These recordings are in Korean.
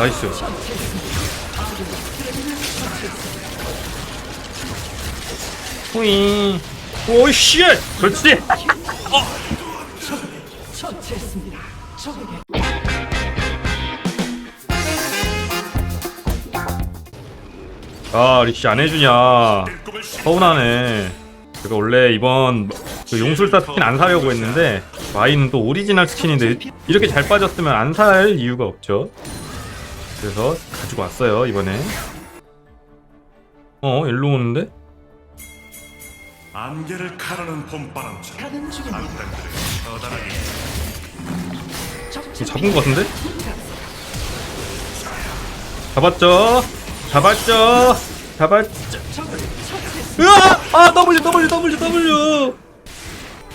나이스. 후잉. 오이씨 그렇지. 처치했습니다. 적에게 아 리씨 안 해주냐. 서운하네. 제가 원래 이번 그 용술사 스킨 안 사려고 했는데 마이는 또 오리지널 스킨인데 이렇게 잘 빠졌으면 안 살 이유가 없죠 그래서 가지고 왔어요 이번에 어 일로 오는데? 안개를 가르는 봄바람처럼. 악당들을 처단하게 이거 잡은 것 같은데? 잡았죠? 잡았죠? 잡았죠? 으아! 아 W W W W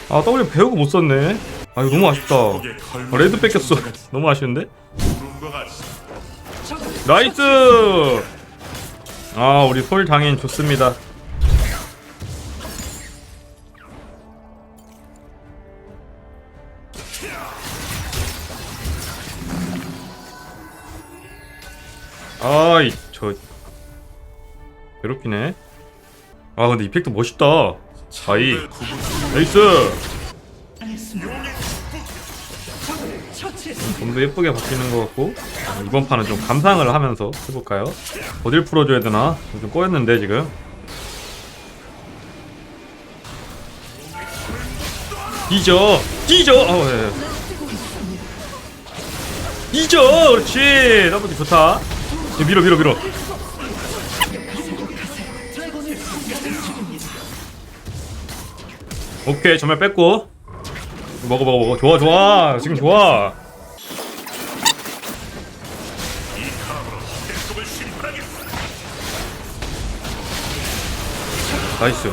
아 W 배우고 못 썼네 아 이거 너무 아쉽다 아, 레드 뺏겼어 너무 아쉬운데? 구름과 같이 나이스! 아 우리 솔 장인 좋습니다. 아이 저 괴롭히네. 아 근데 이펙트 멋있다. 나이스! 처치했습니다. 좀더 예쁘게 바뀌는 것 같고 어, 이번 판은 좀 감상을 하면서 해볼까요? 어딜 풀어줘야 되나? 좀 꼬였는데 지금. 뒤져! 뒤져! 어, 예. 뒤져! 그렇지! 더블 좋다. 밀어 밀어 밀어. 오케이 전멸 뺐고. 먹어 먹어 먹어. 좋아 좋아. 지금 좋아 나이스.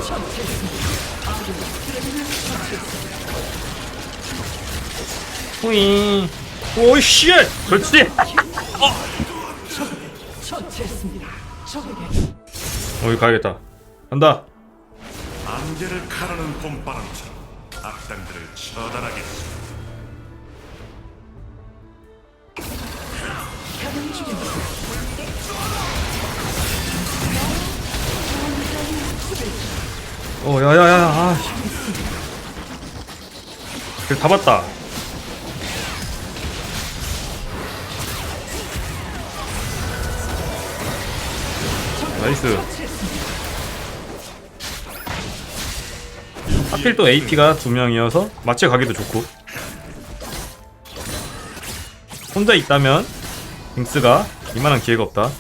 후잉 오이씨! 그렇지. 적에게 어기 가야겠다. 간다. 안개를 가르는 봄바람처럼 악당들을 처단하겠어 어 야야야 아 그래 다 봤다. 나이스. 하필 또 AP가 두 명이어서 마치 가기도 좋고. 혼자 있다면 빙스가 이만한 기회가 없다.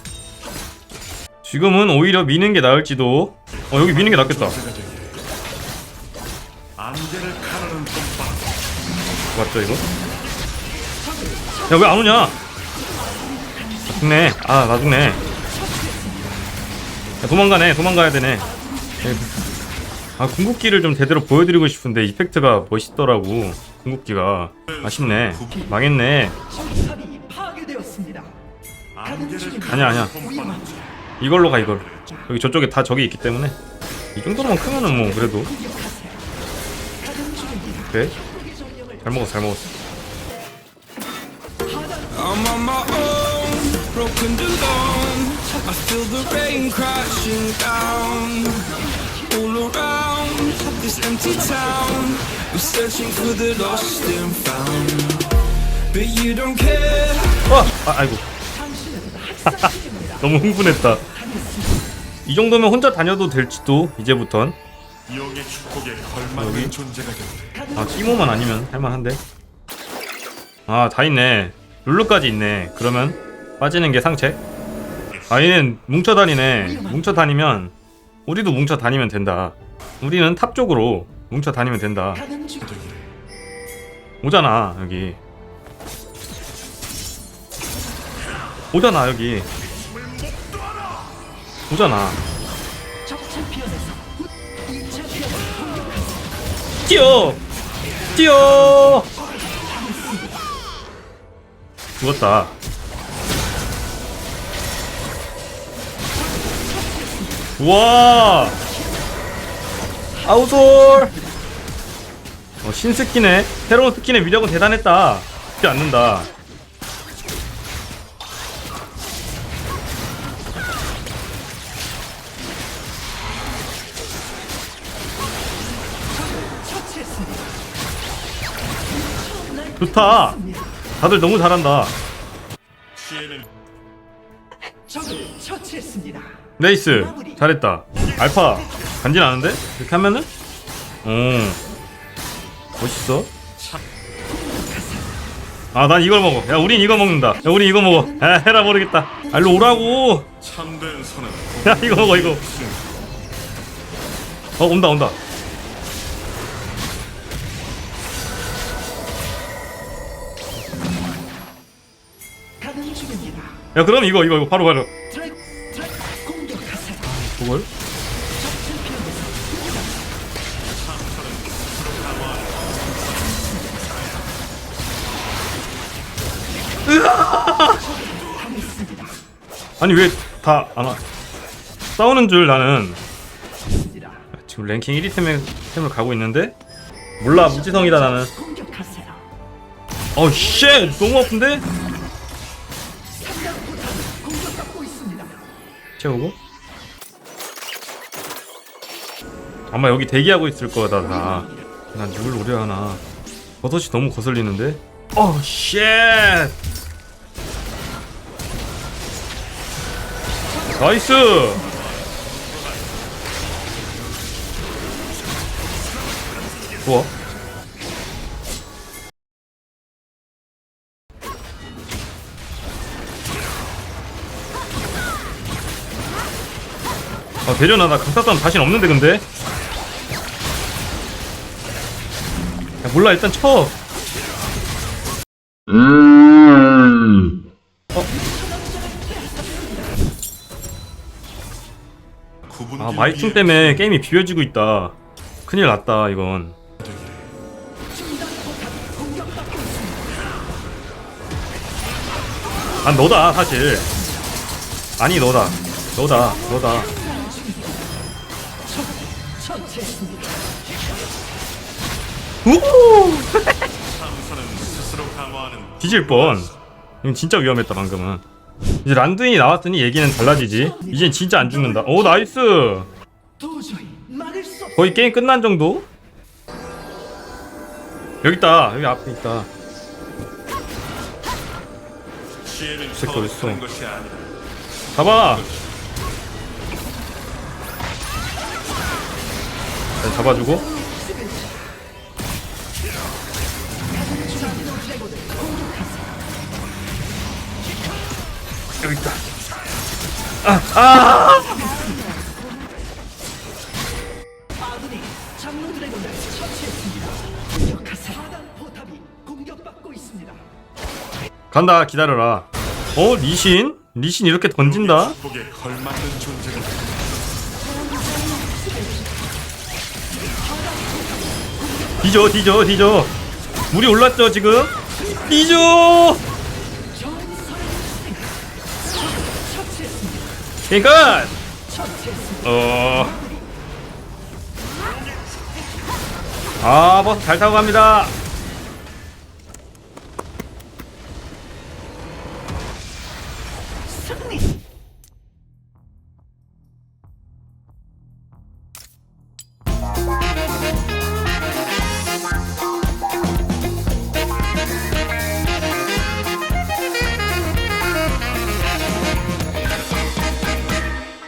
지금은 오히려 미는 게 나을지도. 어 여기 미는 게 낫겠다 안개를 가르는 봄바람 맞죠 이거? 야 왜 안 오냐? 아, 죽네. 아 나 죽네. 야, 도망가네. 도망가야 되네. 예. 아 궁극기를 좀 제대로 보여드리고 싶은데 이펙트가 멋있더라고. 궁극기가 아쉽네. 망했네. 정탑이 파괴되었습니다. 안개를 아니야, 아니야. 가르는 이걸로 가 이걸. 여기 저쪽에 다 적이 있기 때문에 이 정도만 크면은 뭐 그래도. 그래. 잘 먹었어 잘 먹었어. I'm on my own, broken alone. I feel the rain crashing down. All around this empty town, we're searching for the lost and found. But you don't care. 어! 아, 아이고. 너무 흥분했다. 이 정도면 혼자 다녀도 될지도 이제부턴. 영의 축복에 걸맞는 여기? 존재가 되는 아 티모만 아니면 할만한데? 아 다 있네. 룰루까지 있네. 그러면 빠지는 게 상책 아 얘는 뭉쳐 다니네. 뭉쳐 다니면 우리도 뭉쳐 다니면 된다. 우리는 탑 쪽으로 뭉쳐 다니면 된다. 오잖아 여기. 오잖아 여기. 오잖아 뛰어. 뛰어. 죽었다. 우와. 아우솔. 어, 신스킨의 새로운 스킨의 위력은 대단했다. 쉽지 않는다 좋다. 다들 너무 잘한다. 지혜는 적을 처치했습니다. 네이스. 잘했다. 알파. 간지나는데? 이렇게 하면은? 어. 멋있어. 아 난 이걸 먹어. 야 우린 이거 먹는다. 야 우린 이거 먹어. 야 해라 모르겠다. 아 일로 오라고. 참된 선은 야 이거 먹어 이거. 어 온다 온다 야 그럼 이거 이거 이거 바로 바로. 그걸? 아니 왜 다 안 와? 싸우는 줄 나는. 지금 랭킹 1위 템을, 템을 가고 있는데 몰라 무지성이다 나는 공격하세요. 어쉣 너무 아픈데? 채우고. 아마 여기 대기하고 있을 거다 다 난 누굴 노려 하나. 버섯이 너무 거슬리는데? 어 쉣! 나이스! 좋아 아 대련아 나 강타싸움 자신 없는데 근데? 야 몰라 일단 쳐. 구분 아 마이킹 때문에 게임이 비워지고 있다. 큰일 났다 이건. 아 너다 사실. 아니 너다. 너다 너다 강화하는 뒤질 뻔. 이건 진짜 위험했다 방금은. 이제 란두인이 나왔으니 얘기는 달라지지. 이젠 진짜 안 죽는다. 오 나이스. 거의 게임 끝난 정도? 여기 있다. 여기 앞에 있다. 새끼 어딨어? 잡아 자, 잡아주고 여기 있다 공격받고 있습니다. 간다 기다려라 어 리신? 리신 이렇게 던진다? 뒤져 뒤져 뒤져. 물이 올랐죠 지금? 뒤져! 그니까 어... 아 버스 잘 타고 갑니다